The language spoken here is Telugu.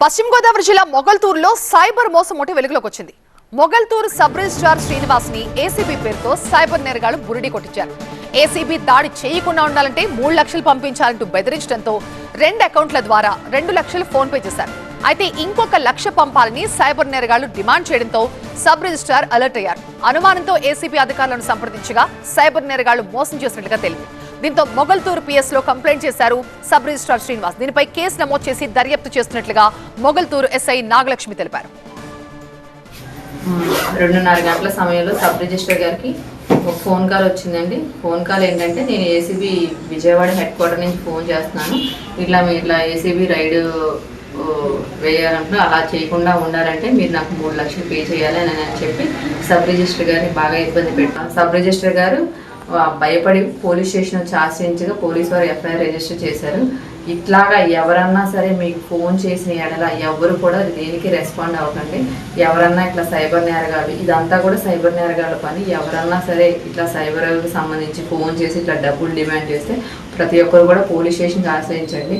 పశ్చిమ గోదావరి జిల్లా మొగల్తూరులో సైబర్ మోసం ఒకటి వెలుగులోకి వచ్చింది. మొగల్తూరు సబ్ రిజిస్ట్రార్ శ్రీనివాస్ని ఏసీబీ పేరుతో సైబర్ నేరగాళ్ళు బురిడి కొట్టించారు. ఏసీబీ దాడి చేయకుండా ఉండాలంటే మూడు లక్షలు పంపించాలంటూ బెదిరించడంతో రెండు అకౌంట్ల ద్వారా రెండు లక్షలు ఫోన్ పే చేశారు. అయితే ఇంకొక లక్ష పంపాలని సైబర్ నేరగాళ్ళు డిమాండ్ చేయడంతో సబ్ రిజిస్ట్రార్ అలర్ట్ అయ్యారు. అనుమానంతో ఏసీబీ అధికారులను సంప్రదించగా సైబర్ నేరగాళ్ళు మోసం చేసినట్లుగా తెలిపింది. దీంతో మొగల్తూరు పిఎస్లో కంప్లైంట్ చేశారు సబ్ రిజిస్ట్రార్ శ్రీనివాస్. దీనిపై కేసు నమోదు చేసి దర్యాప్తు చేస్తున్నట్లుగా మొగల్తూరు ఎస్ఐ నాగలక్ష్మి తెలిపారు. రెండున్నర గంటల సమయంలో సబ్ రిజిస్టర్ గారికి ఒక ఫోన్ కాల్ వచ్చిందండి. ఫోన్ కాల్ ఏంటంటే నేను ఏసీబీ విజయవాడ హెడ్ క్వార్టర్ నుంచి ఫోన్ చేస్తున్నాను. ఇట్లా మీ ఇట్లా ఏసీబీ రైడ్ వేయాలంటే అలా చేయకుండా ఉండాలంటే మీరు నాకు మూడు లక్షలు పే చేయాలి అని చెప్పి సబ్ రిజిస్టర్ గారిని బాగా ఇబ్బంది పెట్టాను సబ్ రిజిస్టర్ గారు భయపడి పోలీస్ స్టేషన్ వచ్చి ఆశ్రయించగా పోలీసు వారు ఎఫ్ఐఆర్ రిజిస్టర్ చేశారు. ఇట్లాగా ఎవరన్నా సరే మీకు ఫోన్ చేసిన ఎడల ఎవరు కూడా దేనికి రెస్పాండ్ అవ్వకండి. ఎవరన్నా ఇట్లా సైబర్ నేరగాళ్ళు ఇదంతా కూడా సైబర్ నేరగాళ్ళ పని. ఎవరన్నా సరే ఇట్లా సైబర్కి సంబంధించి ఫోన్ చేసి ఇట్లా డబ్బులు డిమాండ్ చేస్తే ప్రతి ఒక్కరు కూడా పోలీస్ స్టేషన్కి ఆశ్రయించండి.